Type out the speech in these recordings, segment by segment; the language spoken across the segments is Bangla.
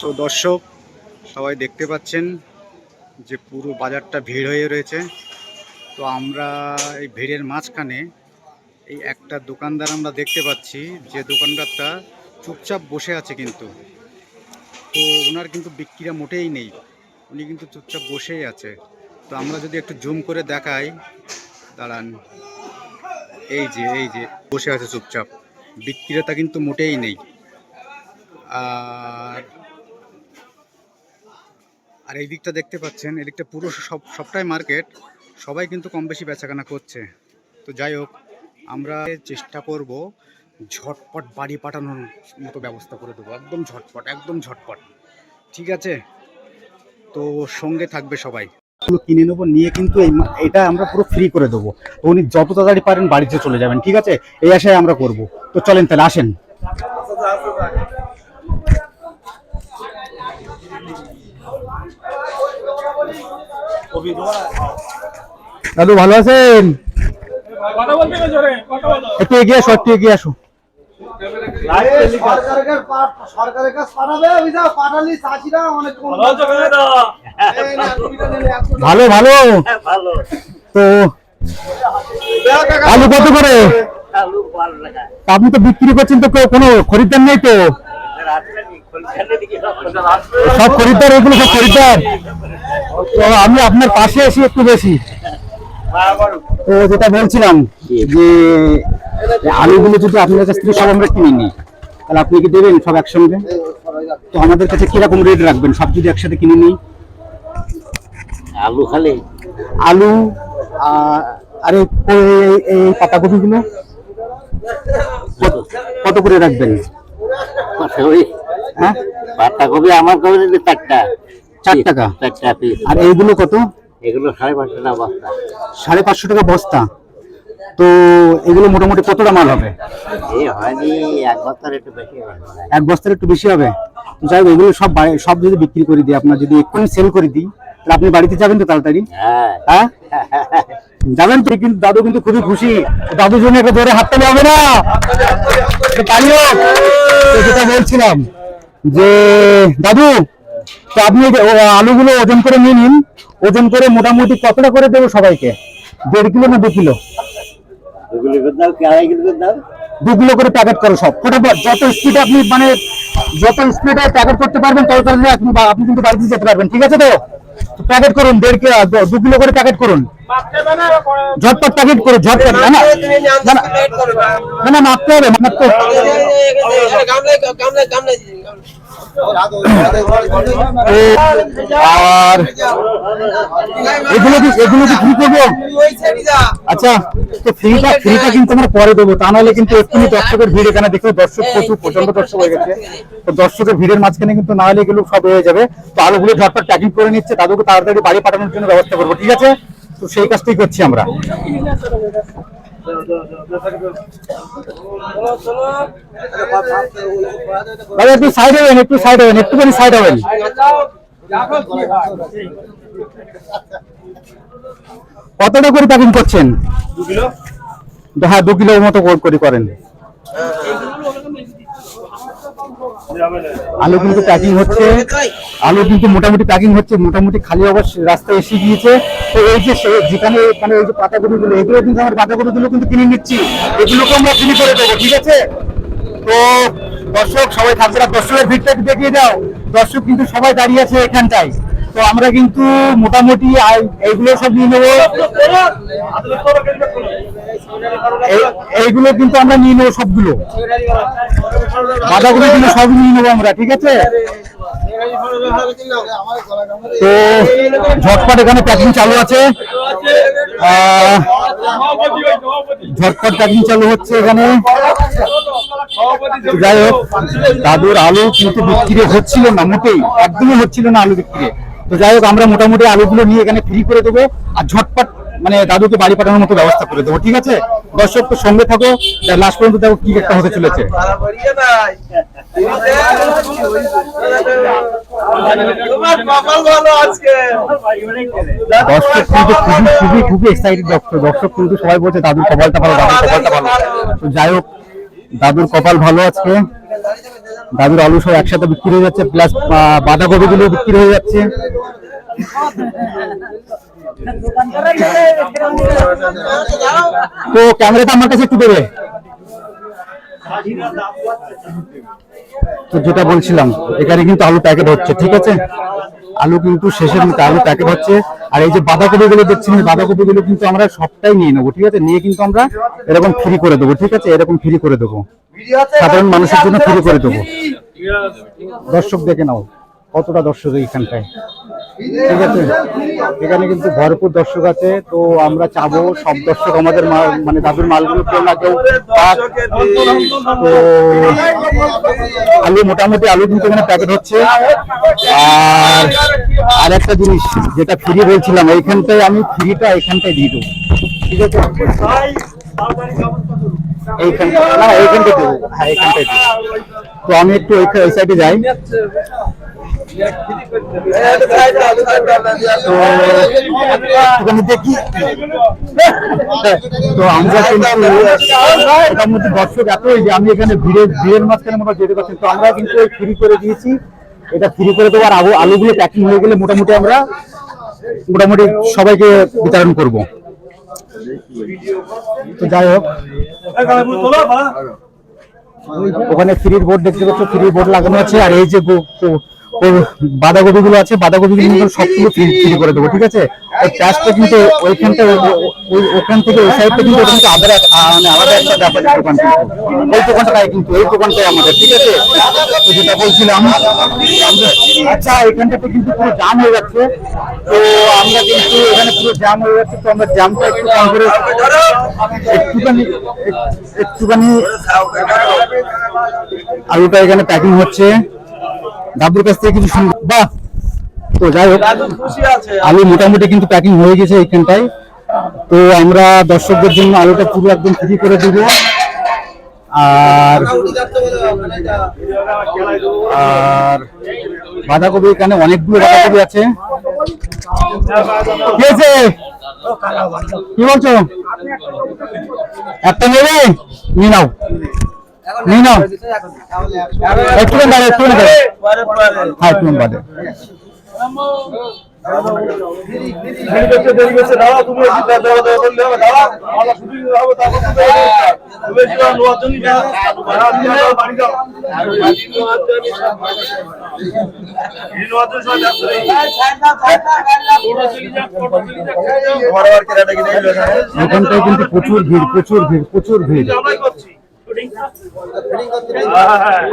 তো দর্শক, সবাই দেখতে পাচ্ছেন যে পুরো বাজারটা ভিড় হয়ে রয়েছে। তো আমরা এই ভিড়ের মাঝখানে এই একটা দোকানদার আমরা দেখতে পাচ্ছি, যে দোকানদারটা চুপচাপ বসে আছে কিন্তু। তো ওনার কিন্তু বিক্রিরা মোটেই নেই, উনি কিন্তু চুপচাপ বসেই আছে। তো আমরা যদি একটু জুম করে দেখাই, দাঁড়ান। এই যে এই যে, বসে আছে চুপচাপ। বিক্রেতা কিন্তু মোটেই নেই। আর আর এই দিকটা দেখতে পাচ্ছেন এদিকটা পুরো সব, সবটাই মার্কেট। সবাই কিন্তু কম বেশি বেচাকেনা করছে। তো যাই হোক, আমরা চেষ্টা করব ঝটপট বাড়ি পাঠানোর মতো ব্যবস্থা করে দেবো। একদম ঝটপট একদম ঝটপট। ঠিক আছে? তো সঙ্গে থাকবে সবাই। কিনে নেব, নিয়ে কিন্তু এই এটা আমরা পুরো ফ্রি করে দেবো। তো উনি যত তাড়াতাড়ি পারেন বাড়িতে চলে যাবেন, ঠিক আছে? এই আশায় আমরা করব। তো চলেন তাহলে, আসেন। দাদু ভালো আছেন? কথা বলতে না জোরে? কথা বলো। একটু এগিয়ে আসো একটু এগিয়ে আসো। সরকারের কাছে পাঠাবে পাঠালি চাষিরা অনেক ভালো ভালো তো আলু কত করে? আলু ভালো লাগা তা আপনি তো বিক্রি করছেন তো কোনো খরিদ্দার নেই তো? সব খরিদ্দার এগুলো সব খরিদ্দার। তো আমি আপনার পাশে এসে একটু বেশি। তো যেটা বলছিলাম যে আলুগুলো যদি আপনার কাছ থেকে সব আমরা কিনে নিই তাহলে আপনি কি দেবেন সব একসঙ্গে? তো আমাদের কাছে কীরকম রেট রাখবেন? সব যদি একসাথে কিনে নিই? আলু খালি। আলু আর এই- পাতাকপিগুলো কত- করে রাখবেন? হ্যাঁ? পাতা আমার দিলে চার টাকা। চারটা পিস আর এইগুলো কত? এগুলো সাড়ে পাঁচশো টাকা বস্তা। সাড়ে পাঁচশো টাকা বস্তা। তো এগুলো মোটামুটি কতটা মাল হবে? এই হয়নি এক বস্তার একটু বেশি এক বস্তার একটু বেশি হবে? তো যাই হোক এগুলো সব সব যদি বিক্রি করে দিই আপনার যদি এক্ষুনি সেল করে দিই তাহলে আপনি বাড়িতে যাবেন তো তাড়াতাড়ি? হ্যাঁ। হ্যাঁ? যাবেন তো, কিন্তু দাদু কিন্তু খুবই খুশি। তো দাদুর জন্য একটা ধরে হাততালি হবে না। তো হোক। তো যেটা বলছিলাম যে, দাদু, তো আপনি আলুগুলো ওজন করে নিয়ে নিন। ওজন করে মোটামুটি কতটা করে দেবো সবাইকে? দেড় কিলো না দু কিলো? দু কিলো করে প্যাকেট করো সব। ফটাফট, যত স্পিডে আপনি মানে যত স্পিডে প্যাকেট করতে পারবেন, তত তাড়াতাড়ি আপনি আপনি কিন্তু বাড়িতে যেতে পারবেন। ঠিক আছে তো? প্যাকেট করুন, দেড় কিলো দু কিলো করে প্যাকেট করুন। ঝটপট প্যাকেট করে ঝটপট না না না, মাপতে হবে মাপতে আর এগুলো কি এগুলো কি ফ্রি করব আচ্ছা তো ফ্রিটা ফ্রিটা কিন্তু আমরা পরে দেবো তা নাহলে কিন্তু এক্ষুনি দর্শকের ভিড় এখানে দেখো দর্শক প্রচুর প্রচণ্ড দর্শক হয়ে গেছে তো দর্শকের ভিড়ের মাঝখানে কিন্তু না হলে এগুলো সব হয়ে যাবে তো আলুগুলো ঝটপট প্যাকিং করে নিচ্ছে তাদেরকে তাড়াতাড়ি বাড়ি পাঠানোর জন্য ব্যবস্থা করব ঠিক আছে তো সেই কাজটাই করছি আমরা। দাদা একটু সাইড হবেন একটু সাইড হবেন একটুখানি সাইড হবেন। কতটা করে প্যাকিং করছেন? হ্যাঁ দু কিলোর মতো করে- করে করেন। আলু কিন্তু প্যাকিং হচ্ছে। আলু কিন্তু মোটামুটি প্যাকিং হচ্ছে, মোটামুটি খালি অবশ্য রাস্তায় এসে গিয়েছে। তো এই যে যেখানে মানে ওই যে পাতাগুলো এগুলো কিন্তু আমার পাতাগুলো কিন্তু কিনে নিচ্ছি। এগুলোকে আমরা কিনে করে দেবো, ঠিক আছে? তো দর্শক, সবাই থাকবে দর্শকের ভিড়টা দেখিয়ে দাও। দর্শক কিন্তু সবাই দাঁড়িয়ে আছে এখানটায়। তো আমরা কিন্তু মোটামুটি এইগুলো সব নিয়ে নেব। এইগুলো কিন্তু আমরা নিয়ে নেব সবগুলো। বাঁধাগুলো কিন্তু সব নিয়ে নেব আমরা, ঠিক আছে? তো ঝটপট এখানে প্যাকিং চালু আছে। ঝটপট প্যাকিং চালু হচ্ছে এখানে। যাই হোক, দাদুর আলু কিন্তু বিক্রি হচ্ছিল না, মোটেই, একদমই হচ্ছিল না আলু বিক্রি। তো যাই হোক, আমরা মোটামুটি আলুগুলো নিয়ে এখানে ফ্রি করে দেবো। আর ঝটপট মানে দাদুকে বাড়ি পাঠানোর মতো ব্যবস্থা করে দেবো, ঠিক আছে? দর্শক, তো সঙ্গে থাকো লাস্ট পর্যন্ত দেখো কি একটা হতে চলেছে। দর্শক কিন্তু দর্শক দর্শক কিন্তু সবাই দাদুর কপালটা ভালো যাই হোক, দাদুর কপাল ভালো দাদুর আলু সব একসাথে বিক্রি হয়ে যাচ্ছে প্লাস বাঁধাকপি গুলো বিক্রি হয়ে যাচ্ছে। তো ক্যামেরাটা আমার কাছে একটু দেবে। তো যেটা বলছিলাম, এখানে কিন্তু আলু প্যাকেট হচ্ছে, ঠিক আছে? আলু কিন্তু শেষের মধ্যে আলু প্যাকেট হচ্ছে। আর এই যে বাঁধাকপি গুলো দেখছেন বাঁধাকপি গুলো কিন্তু আমরা সবটাই নিয়ে নেব, ঠিক আছে? নিয়ে কিন্তু আমরা এরকম ফ্রি করে দেবো, ঠিক আছে? এরকম ফ্রি করে দেবো। সাধারণ মানুষের জন্য ফ্রি করে দেবো। দর্শক দেখে নাও, কতটা দর্শক এইখানটায়। ঠিক আছে। এখানে কিন্তু ভরপুর দর্শক আছে, তো আমরা চাবো সব দর্শক আমাদের মানে দাদুর মালগুলো কেউ না কেউ তো আলু মোটামুটি আলু কিন্তু এখানে প্যাকেট হচ্ছে। আর আর একটা জিনিস যেটা ফ্রি বলছিলাম, এইখানটায় আমি ফ্রিটা এখানটায় দিয়ে দেবো। ঠিক আছে? এইখানটা না, এইখানটায় দেবো। হ্যাঁ এইখানটায় দেবো। তো আমি একটু ওই সাইডে যাই। তো দেখি তো আমরা কিন্তু মধ্যে দর্শক এতই যে আমি এখানে ভিড়ে ভিড়ের মাঝখানে মোটামুটি যেতে পারছি তো আমরা কিন্তু ফ্রি করে দিয়েছি। এটা ফ্রি করে দেবো আর আলু আলুগুলো প্যাকিং হয়ে গেলে মোটামুটি আমরা মোটামুটি সবাইকে বিতরণ করব। তো যাই হোক। ওখানে ফ্রির বোর্ড দেখতে পাচ্ছ ফ্রির বোর্ড লাগানো আছে। আর এই যে বাঁধাকপি গুলো আছে বাঁধাকপি গুলো কিন্তু সবগুলো ফ্রি করে দেবো, ঠিক আছে? ওই প্যাঁচটা কিন্তু ওইখানটা, ওই- ওখান থেকে ওই সাইডটা কিন্তু ওটা কিন্তু আলাদা মানে আলাদা একটা ব্যাপারের দোকান কিন্তু ওই দোকানটাই কিন্তু, এই দোকানটাই আমাদের, ঠিক আছে? তো যেটা বলছিলাম আচ্ছা এখানটাতে কিন্তু পুরো জাম হয়ে যাচ্ছে। তো আমরা কিন্তু এখানে পুরো জাম হয়ে যাচ্ছে, তো আমরা জামটা একটু কম করে একটুখানি এক- একটুখানি আলুটা এখানে প্যাকিং হচ্ছে। দাদুর কাছ থেকে কিছু শুনব। বাহ! তো যাই হোক আলু মোটামুটি কিন্তু প্যাকিং হয়ে গেছে এইখানটায়। তো আমরা দর্শকদের জন্য আলুটা পুরো একদম ফ্রি করে দিব। আর আর বাঁধাকপি এখানে অনেকগুলো বাঁধাকপি আছে। কি আছে কি বলছো? একটা নেবে? নিয়ে নাও। একটু দাঁড়া একটু দাঁড়া হ্যাঁ একটু বাদে। কিন্তু প্রচুর ভিড় প্রচুর ভিড় প্রচুর ভিড়।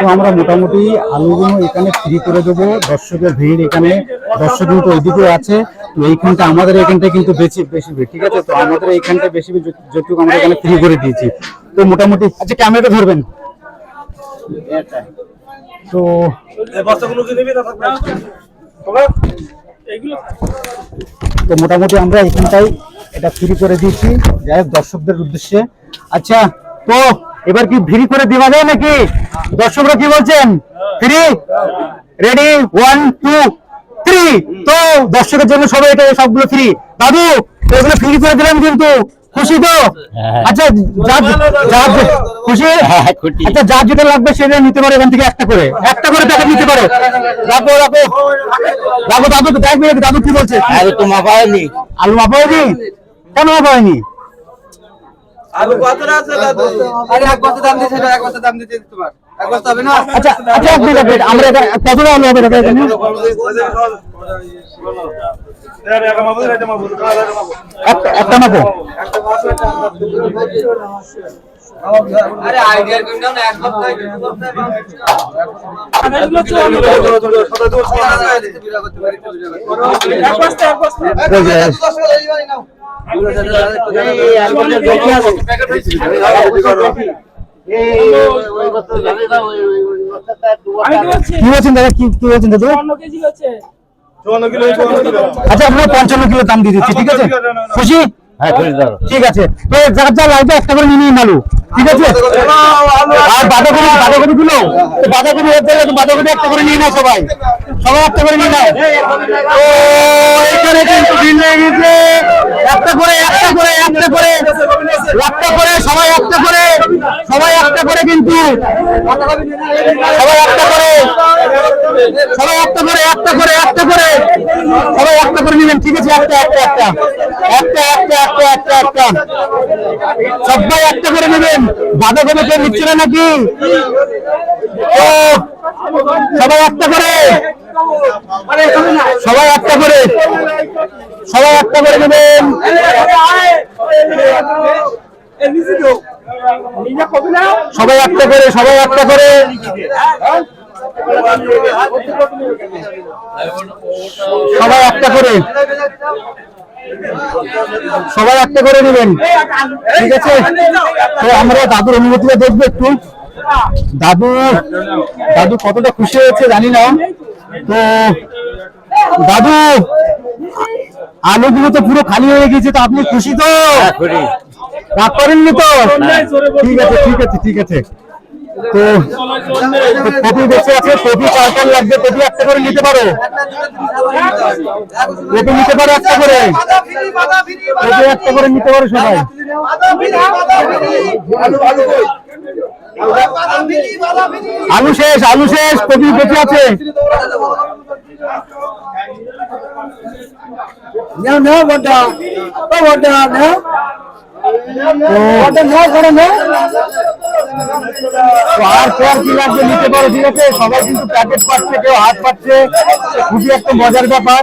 তো আমরা মোটামুটি আলুগুলো এখানে ফ্রি করে দেবো। দর্শকের ভিড় এখানে দর্শক কিন্তু ওইদিকে আছে। তো এইখানটা আমাদের এখানটা কিন্তু বেশি বেশি ভিড় ঠিক আছে? তো আমাদের এইখানটা বেশি যতটুকু আমরা এখানে ফ্রি করে দিয়েছি। তো মোটামুটি আচ্ছা ক্যামেরাটা ধরবেন। তো তো মোটামুটি আমরা এখানটাই এটা ফ্রি করে দিয়েছি। যাই হোক দর্শকদের উদ্দেশ্যে। আচ্ছা তো এবার কি ফ্রি করে দেওয়া যায় নাকি? দর্শকরা কি বলছেন? Free ready one two three তো দর্শকের জন্য সবাই এটা সবগুলো ফ্রি দাদু এগুলো ফ্রি করে দিলাম কিন্তু। খুশি তো? হ্যাঁ। আচ্ছা যার খুশি? হ্যাঁ, আচ্ছা যার যেটা লাগবে সেটা নিতে পারে এখান থেকে একটা করে। একটা করে প্যাকেট নিতে পারে। রাখো রাখো। রাখো দাদু দেখবে দাদু কি বলছে? আরে তো মাপা হয়নি। আলু মাপা হয়নি? কেন মাপা হয়নি? আলু কতটা আছে দাদু আরে এক বস্তা দাম দিছে এক বস্তা দাম দিতে তোমার। এক বস্তা হবে না? আচ্ছা আচ্ছা এক মিনিট, এক আমরা এটা কতটা আলু হবে দাদা এখানে? একটা একটা মাপো। আরে কিন দাও না এক বস্তা এক বস্তা ওই যে, কি বলছেন দাদা কি কি বলছেন দাদু আচ্ছা আপনার পঞ্চান্ন কিলো দাম দিয়ে দিচ্ছি ঠিক আছে? খুশি? হ্যাঁ ঠিক আছে। তো যার যা লাগবে একটা করে নিয়ে নিন আলু। ঠিক আছে? আর বাঁধাকপি বাঁধাকপি গুলো তো বাঁধাকপি তো বাঁধাকপি একটা করে নিয়ে নাও সবাই। সবাই একটা করে নিয়ে নাও। ও এখানে কিন্তু লেগে গেছে। একটা করে একটা করে একটা করে। একটা করে সবাই একটা করে। সবাই একটা করে কিন্তু। সবাই একটা করে। সবাই একটা করে একটা করে একটা করে। সবাই একটা করে নেবেন ঠিক আছে একটা একটা একটা। একটা একটা একটা একটা একটা। সবাই একটা করে নেবেন। বাঁধাকপি কেউ নিচ্ছে না নাকি? সবাই একটা করে। সবাই একটা করে। সবাই একটা করে নেবেন। সবাই একটা করে, সবাই একটা করে। সবাই একটা করে। সবাই একটা করে নেবেন। ঠিক আছে? তো আমরা দাদুর অনুভূতিটা দেখব একটু। দাদু দাদু কতটা খুশি হয়েছে জানি না। তো দাদু আলুগুলো তো পুরো খালি হয়ে গেছে তো আপনি খুশি তো? রাগ করেননি তো? ঠিক আছে ঠিক আছে ঠিক আছে। তো কপি বেঁচে আছে কপি চার লাগবে কপি একটা করে নিতে পারো। কপি নিতে পারো একটা করে। কপি একটা করে নিতে পারো সবাই। আলু শেষ আলু শেষ কপি বেঁচে আছে। নাও নাও বড়টা ও নাও। নাও করে নাও। আর পর কি লাগবে নিতে পারো, ঠিক আছে? সবাই কিন্তু প্যাকেট পাচ্ছে, কেউ হাত পাচ্ছে। খুবই একটা মজার ব্যাপার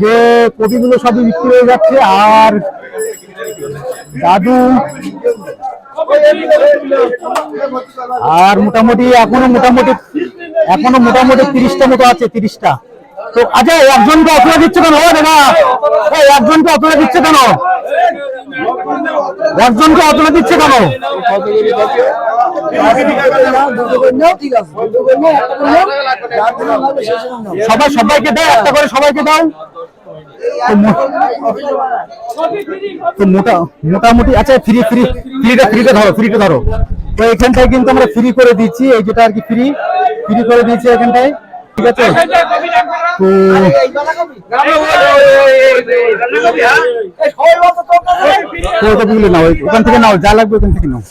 যে কপিগুলো সবই বিক্রি হয়ে যাচ্ছে। আর দাদু আর মোটামুটি এখনও মোটামুটি এখনও মোটামুটি তিরিশটা মতো আছে, তিরিশটা। তো আচ্ছা একজনকে অথরা দিচ্ছে কেন? দাদা একজনকে অথরা দিচ্ছে কেন? একজনকে অথরা দিচ্ছে কেন? সবাই, সবাইকে দাও একটা করে সবাইকে দাও মোটা মোটামুটি আচ্ছা ফ্রি ফ্রি ফ্রিটা ফ্রিটা ধরো ফ্রিটা ধরো। তো এখানটায় কিন্তু আমরা ফ্রি করে দিচ্ছি, এই যেটা আর কি ফ্রি ফ্রি করে দিয়েছি এখানটায়। ঠিক আছে? তো নাও ওখান থেকে নাও, যা লাগবে ওখান থেকে নাও।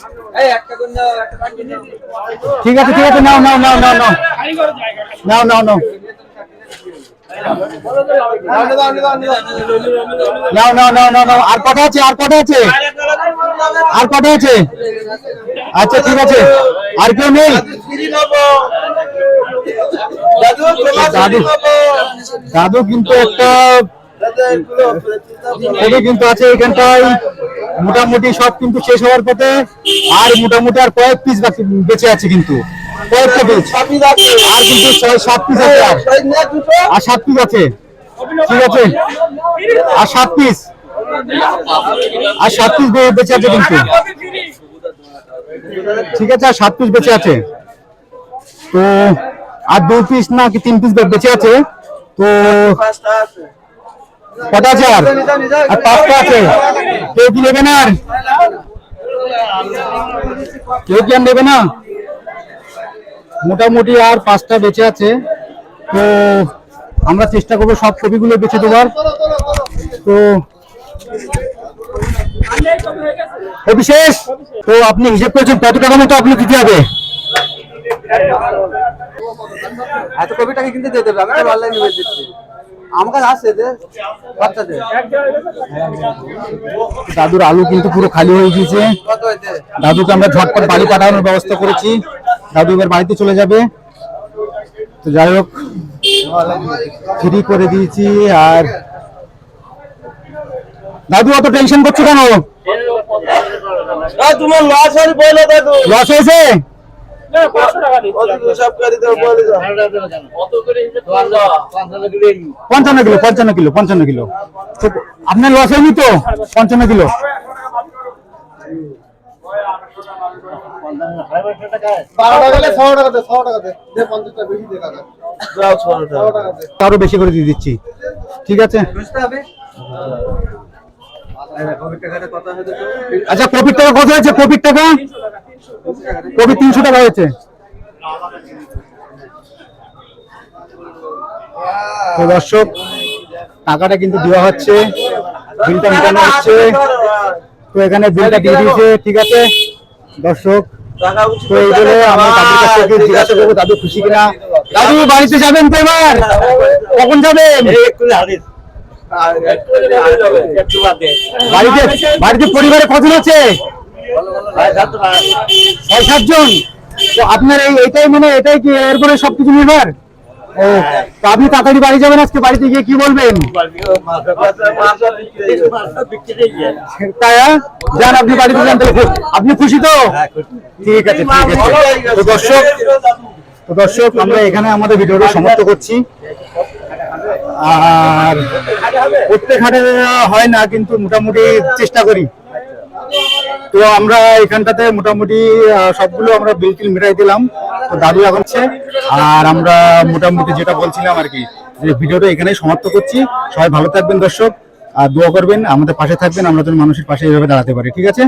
ঠিক আছে ঠিক আছে, নাও নাও নাও নাও নাও নাও নাও। নাও নাও নাও নাও নাও। নাও আর কটা আছে, আর কটা আছে? আর কটা আছে? আচ্ছা ঠিক আছে। আর কেউ নেই? দাদু দাদু কিন্তু একটা কিন্তু আছে এখানটায়। মোটামুটি সব কিন্তু শেষ হওয়ার পথে আর মোটামুটি আর কয়েক পিস বেঁচে আছে কিন্তু। কয়েকটা পিস আর কিন্তু ছয়, সাত পিস আছে আর। আর সাত পিস আছে। ঠিক আছে? আর সাত পিস আর সাত পিস বেঁচে আছে কিন্তু। ঠিক আছে? আর সাত পিস বেঁচে আছে। তো, আর দু পিস না কি তিন পিস বেঁচে আছে? তো কটা আর? পাঁচটা আছে। কেউ কি নেবে না আর? কেউ কি আর নেবে না? মোটামুটি আর পাঁচটা বেঁচে আছে। তো আমরা চেষ্টা করব সব কপিগুলো বেছে দেওয়ার তো অভিশেষ তো আপনি হিসেব করেছেন কত টাকা মতো আপনি দিতে হবে? এত কপিটাকে কিনতে যেতে হবে আমি অনলাইনে দিচ্ছি। আমার কাছে বাচ্চাদের। দাদুর আলু কিন্তু পুরো খালি হয়ে গিয়েছে। দাদুকে আমরা ঝটপট বাড়ি পাঠানোর ব্যবস্থা করেছি। দাদু এবার বাড়িতে চলে যাবে। তো যাই হোক ফ্রি করে দিয়েছি আর দাদু অত টেনশন করছ কেন? তোমার লস বলে দাদু। লস হয়েছে? পঞ্চান্ন কিলো পঞ্চান্ন কিলো পঞ্চান্ন কিলো আপনার লস হয়নি তো? পঞ্চান্ন কিলো। আরও বেশি করে দিয়ে দিচ্ছি। ঠিক আছে? আচ্ছা কপির টাকা কত হয়েছে কপির টাকা। কবি তিনশো টাকা হয়েছে। তো দর্শক, টাকাটা কিন্তু দেওয়া হচ্ছে, বিলটা মেটানো হচ্ছে। তো এখানে বিলটা দিয়ে দিয়েছে, ঠিক আছে। দর্শক, তো দাদুর কাছ থেকে জিজ্ঞাসা করব, দাদু খুশি কিনা? দাদু, বাড়িতে যাবেন তো এবার? কখন যাবেন? বাড়িতে বাড়িতে পরিবারে কজন আছে? ছয় সাতজন? তো আপনার এই এটাই মানে এটাই কি এরপরে সবকিছু নির্ভর? ও তো আপনি তাড়াতাড়ি বাড়ি যাবেন আজকে বাড়িতে গিয়ে কি বলবেন? হ্যাঁ? যান আপনি বাড়িতে যান আপনি খুশি তো? ঠিক আছে ঠিক আছে। তো দর্শক তো দর্শক আমরা এখানে আমাদের ভিডিওটা সমাপ্ত করছি। আর প্রত্যেক হাটে হয় না কিন্তু মোটামুটি চেষ্টা করি। তো আমরা এখানটাতে মোটামুটি সবগুলো আমরা বিল টিল মেটাই দিলাম। তো দাদু এখন হচ্ছে। আর আমরা মোটামুটি যেটা বলছিলাম আর কি, যে ভিডিওটা এখানে সমাপ্ত করছি। সবাই ভালো থাকবেন দর্শক, আর দোয়া করবেন, আমাদের পাশে থাকবেন, আমরা যেন মানুষের পাশে এইভাবে দাঁড়াতে পারি, ঠিক আছে?